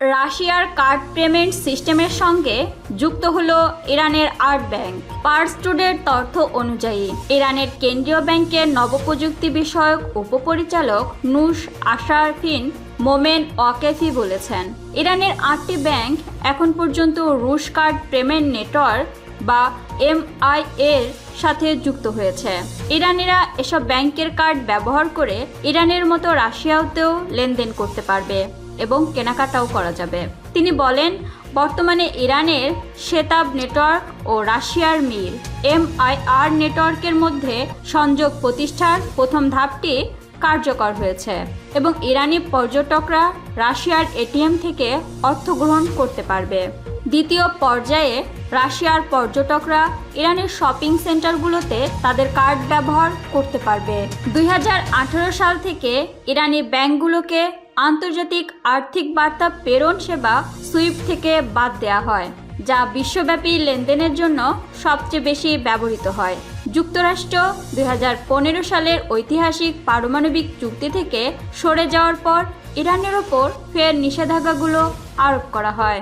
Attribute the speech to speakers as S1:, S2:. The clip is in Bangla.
S1: রাশিয়ার কার্ড পেমেন্ট সিস্টেমের সঙ্গে যুক্ত হলো ইরানের আর্ট ব্যাংক। পার্স টুডের তথ্য অনুযায়ী, ইরানের কেন্দ্রীয় ব্যাংকের নবপ্রযুক্তি বিষয়ক উপপরিচালক নুস আশারফিন মোমেন ওয়াকেফি বলেছেন, ইরানের আটটি ব্যাংক এখন পর্যন্ত রুশ কার্ড পেমেন্ট নেটওয়ার্ক বা এমআই এর সাথে যুক্ত হয়েছে। ইরানিরা এসব ব্যাংকের কার্ড ব্যবহার করে ইরানের মতো রাশিয়াতেও লেনদেন করতে পারবে এবং কেনাকাটাও করা যাবে। তিনি বলেন, বর্তমানে ইরানের শেতাব নেটওয়ার্ক ও রাশিয়ার মির এমআইআর নেটওয়ার্কের মধ্যে সংযোগ প্রতিষ্ঠার প্রথম ধাপটি কার্যকর হয়েছে এবং ইরানি পর্যটকরা রাশিয়ার এটিএম থেকে অর্থ গ্রহণ করতে পারবে। দ্বিতীয় পর্যায়ে রাশিয়ার পর্যটকরা ইরানের শপিং সেন্টারগুলোতে তাদের কার্ড ব্যবহার করতে পারবে। দুই হাজার আঠেরো সাল থেকে ইরানি ব্যাংকগুলোকে আন্তর্জাতিক আর্থিক বার্তা প্রেরণ সেবা সুইফট থেকে বাদ দেওয়া হয়, যা বিশ্বব্যাপী লেনদেনের জন্য সবচেয়ে বেশি ব্যবহৃত হয়। যুক্তরাষ্ট্র দুই হাজার পনেরো সালের ঐতিহাসিক পারমাণবিক চুক্তি থেকে সরে যাওয়ার পর ইরানের ওপর ফের নিষেধাজ্ঞাগুলো আরোপ করা হয়।